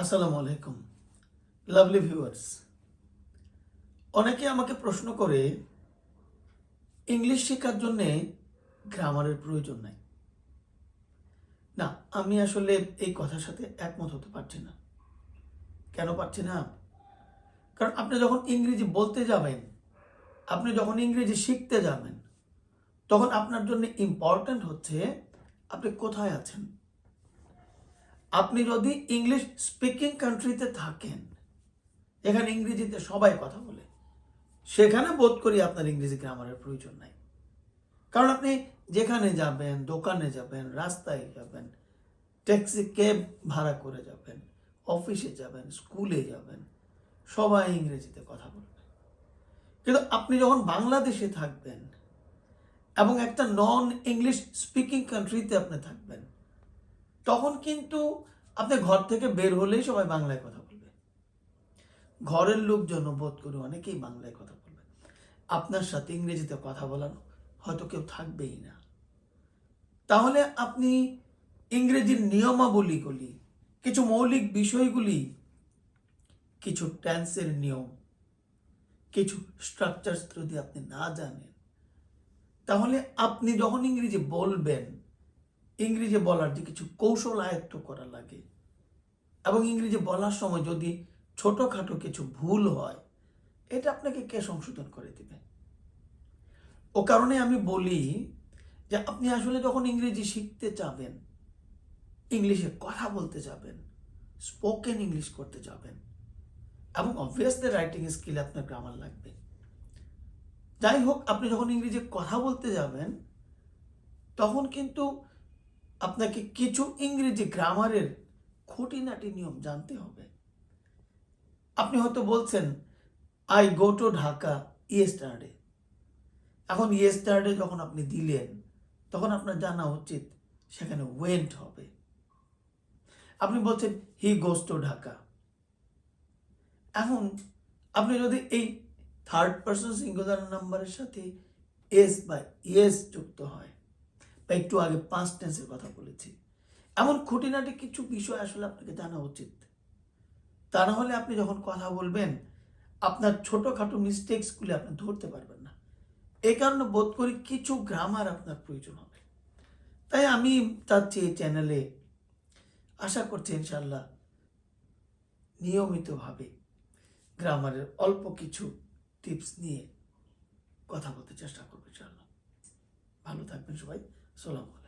আসসালামু আলাইকুম lovely viewers অনেকে আমাকে প্রশ্ন করে ইংলিশ শেখার জন্যে গ্রামারের প্রয়োজন নাই। না, আমি আসলে এই কথার সাথে একমত হতে পারছি না। কেন পারছি না? কারণ আপনি যখন ইংরেজি বলতে যাবেন, আপনি যখন ইংরেজি শিখতে যাবেন, তখন আপনার জন্য ইম্পর্ট্যান্ট হচ্ছে আপনি কোথায় আছেন। আপনি যদি ইংলিশ স্পিকিং কান্ট্রিতে থাকেন, এখানে ইংরেজিতে সবাই কথা বলে, সেখানে বোধ করি আপনার ইংরেজি গ্রামারের প্রয়োজন নাই। কারণ আপনি যেখানে যাবেন, দোকানে যাবেন, রাস্তায় যাবেন ট্যাক্সি ক্যাব ভাড়া করে যাবেন অফিসে যাবেন স্কুলে যাবেন, সবাই ইংরেজিতে কথা বলবে। কিন্তু আপনি যখন বাংলাদেশে থাকবেন এবং একটা নন ইংলিশ স্পিকিং কান্ট্রিতে আপনি থাকবেন তখন কিন্তু আপনি ঘর থেকে বের হলেই সবাই বাংলায় কথা বলবে। ঘরের লোকজন বোধ করে অনেকেই বাংলায় কথা বলবে। আপনার সাথে ইংরেজিতে কথা বলানো হয়তো কেউ থাকবেই না। তাহলে আপনি ইংরেজির নিয়মাবলীগুলি কিছু মৌলিক বিষয়গুলি, কিছু ট্যান্সের নিয়ম, কিছু স্ট্রাকচার যদি আপনি না জানেন, তাহলে আপনি যখন ইংরেজি বলবেন ইংরেজি বলার যে কিছু কৌশল আয়ত্ত করা লাগে। এবং ইংরেজি বলার সময় যদি ছোটোখাটো কিছু ভুল হয়, এটা আপনাকে কে সংশোধন করে দেবে? ও কারণে আমি বলি যে আপনি আসলে যখন ইংরেজি শিখতে যাবেন, ইংলিশে কথা বলতে যাবেন স্পোকেন ইংলিশ করতে যাবেন, এবং অবভিয়াসলি রাইটিং স্কিল আপনার গ্রামার লাগবে। যাই হোক, আপনি যখন ইংরেজি কথা বলতে যাবেন, তখন কিন্তু আপনাকে কিছু ইংরেজি গ্রামারের খুঁটিনাটি নিয়ম জানতে হবে। আপনি হয়তো বলছেন I go to Dhaka yesterday এখন ইয়েস্টারডে যখন আপনি দিলেন, তখন আপনার জানা উচিত সেখানে ওয়েন্ট হবে। আপনি বলছেন হি গোস টু ঢাকা এখন আপনি যদি এই থার্ড পার্সন সিঙ্গুলার নাম্বারের সাথে এস বা ইয়েস যুক্ত হয় বা একটু আগে পাঁচ টেন্সের কথা বলেছি। এমন খুঁটিনাটি কিছু বিষয় আসলে আপনাকে জানা উচিত। তা না হলে আপনি যখন কথা বলবেন, আপনার ছোটোখাটো মিস্টেক্সগুলি আপনি ধরতে পারবেন না। এই কারণে বোধ করি কিছু গ্রামার আপনার প্রয়োজন হবে। তাই আমি চাচ্ছি এই চ্যানেলে আশা করছি ইনশাল্লাহ নিয়মিতভাবে গ্রামারের অল্প কিছু টিপস নিয়ে কথা বলতে চেষ্টা করব ইনশাল্লাহ ভালো থাকবেন সবাই। سلام عليكم.